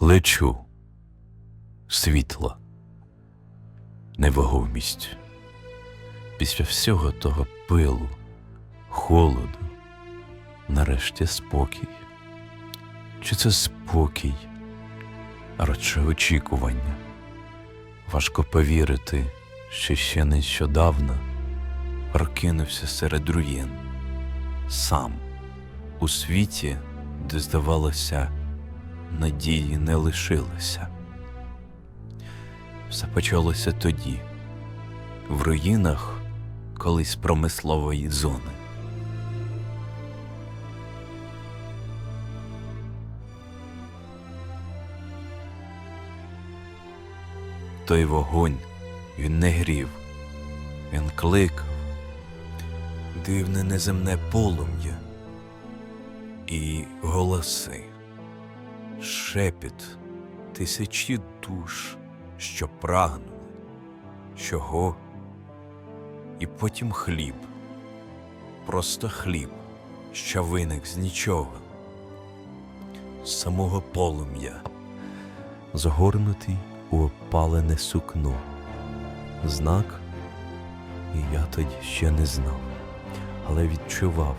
Лечу. Світло. Невагомість. Після всього того пилу, холоду, нарешті спокій. Чи це спокій, а радше очікування? Важко повірити, що ще нещодавно прокинувся серед руїн. Сам у світі, де, здавалося, надії не лишилося. Все почалося тоді, в руїнах колись промислової зони. Той вогонь він не грів, він кликав, дивне неземне полум'я і голоси, шепіт тисячі душ, що прагнули, чого, і потім хліб, просто хліб, що виник з нічого, з самого полум'я, згорнутий у опалене сукно. Знак, і я тоді ще не знав, але відчував,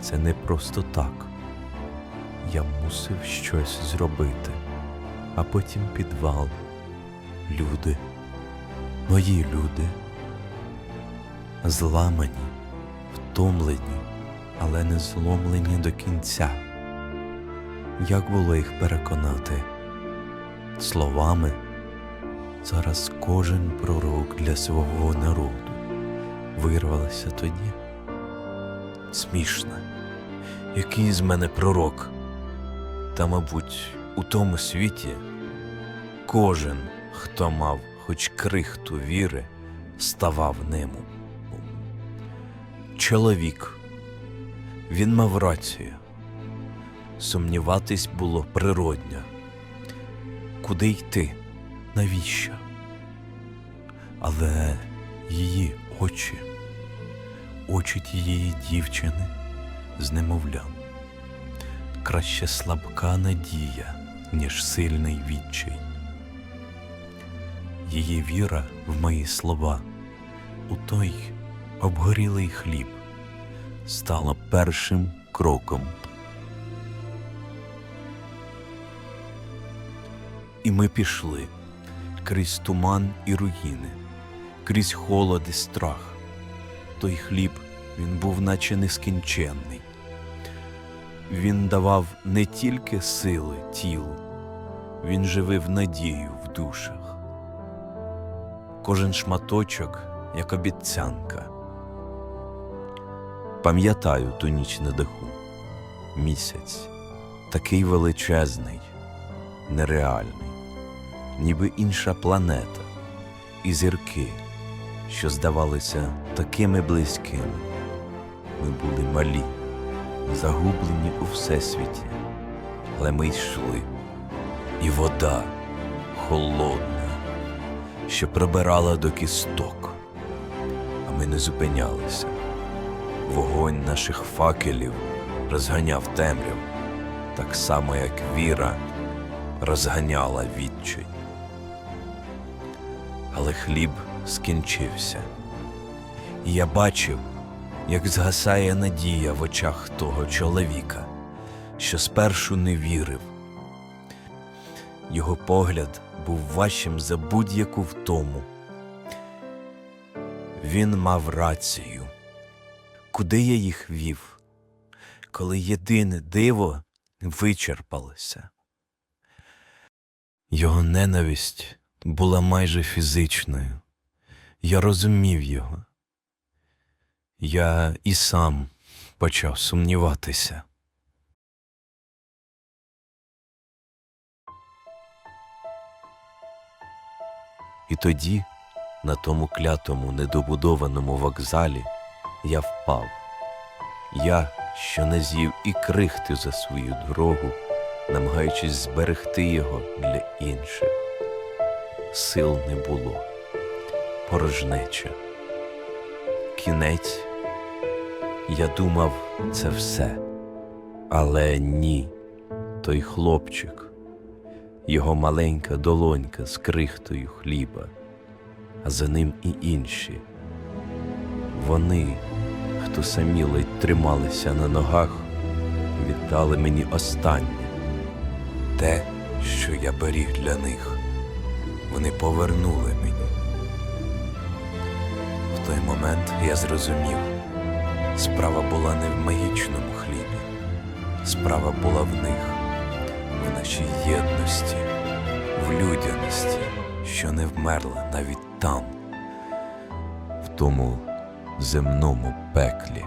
це не просто так. Я мусив щось зробити, а потім підвал. Люди, мої люди, зламані, втомлені, але не зломлені до кінця. Як було їх переконати? Словами зараз кожен пророк для свого народу вирвалося тоді. Смішно, який з мене пророк? Та, мабуть, у тому світі кожен, хто мав хоч крихту віри, ставав ним. Чоловік, він мав рацію. Сумніватись було природньо. Куди йти? Навіщо? Але її очі, очі тієї дівчини з немовлям. Краще слабка надія, ніж сильний відчай. Її віра в мої слова, у той обгорілий хліб, стала першим кроком. І ми пішли крізь туман і руїни, крізь холод і страх. Той хліб він був наче нескінченний. Він давав не тільки сили тілу, він живив надію в душах. Кожен шматочок, як обіцянка. Пам'ятаю ту ніч на даху. Місяць такий величезний, нереальний, ніби інша планета, і зірки, що здавалися такими близькими. Ми були малі, загублені у всесвіті, але ми йшли, і вода холодна, що пробирала до кісток, а ми не зупинялися. Вогонь наших факелів розганяв темряв, так само, як віра розганяла відчай. Але хліб скінчився, і я бачив, як згасає надія в очах того чоловіка, що спершу не вірив. Його погляд був важчим за будь-яку втому. Він мав рацію. Куди я їх вів, коли єдине диво вичерпалося? Його ненависть була майже фізичною. Я розумів його. Я і сам почав сумніватися. І тоді, на тому клятому недобудованому вокзалі, я впав. Я, що не з'їв і крихти за свою дорогу, намагаючись зберегти його для інших. Сил не було, порожнеча. Кінець. Я думав, це все. Але ні, той хлопчик, його маленька долонька з крихтою хліба, а за ним і інші. Вони, хто самі ледь трималися на ногах, віддали мені останнє те, що я беріг для них. Вони повернули мені. В той момент я зрозумів, справа була не в магічному хлібі, справа була в них, в нашій єдності, в людяності, що не вмерла навіть там, в тому земному пеклі.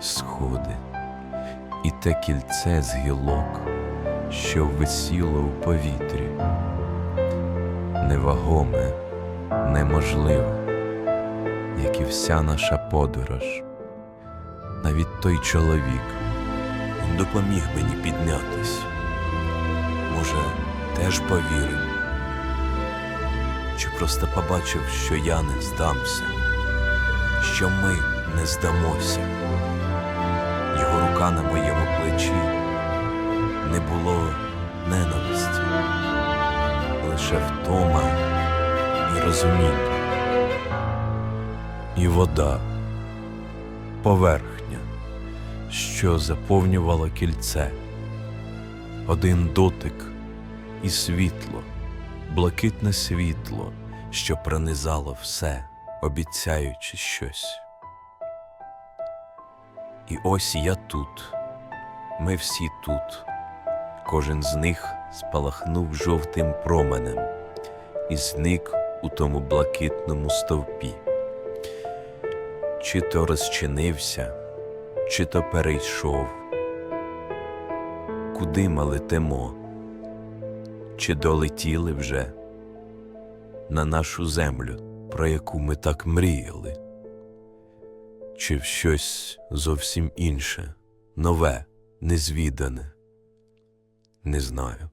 Сходи і те кільце з гілок, що висіло у повітрі, невагоме, неможливе, як і вся наша подорож. Навіть той чоловік він допоміг мені піднятись. Може, теж повірив, чи просто побачив, що я не здамся, що ми не здамося. Його рука на моєму плечі не було ненависті, лише втома розуміння. І вода, поверхня, що заповнювала кільце, один дотик і світло, блакитне світло, що пронизало все, обіцяючи щось. І ось я тут, ми всі тут. Кожен з них спалахнув жовтим променем і зник у тому блакитному стовпі. Чи то розчинився, чи то перейшов. Куди ми летимо? Чи долетіли вже на нашу землю, про яку ми так мріяли? чи в щось зовсім інше, нове, незвідане. Не знаю.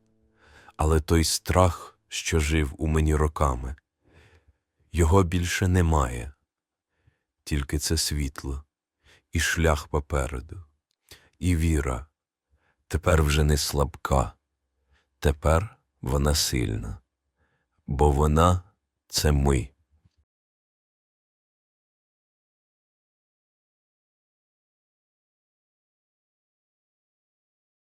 Але той страх, що жив у мені роками, його більше немає, тільки це світло, і шлях попереду, і віра. Тепер вже не слабка, тепер вона сильна, бо вона це ми.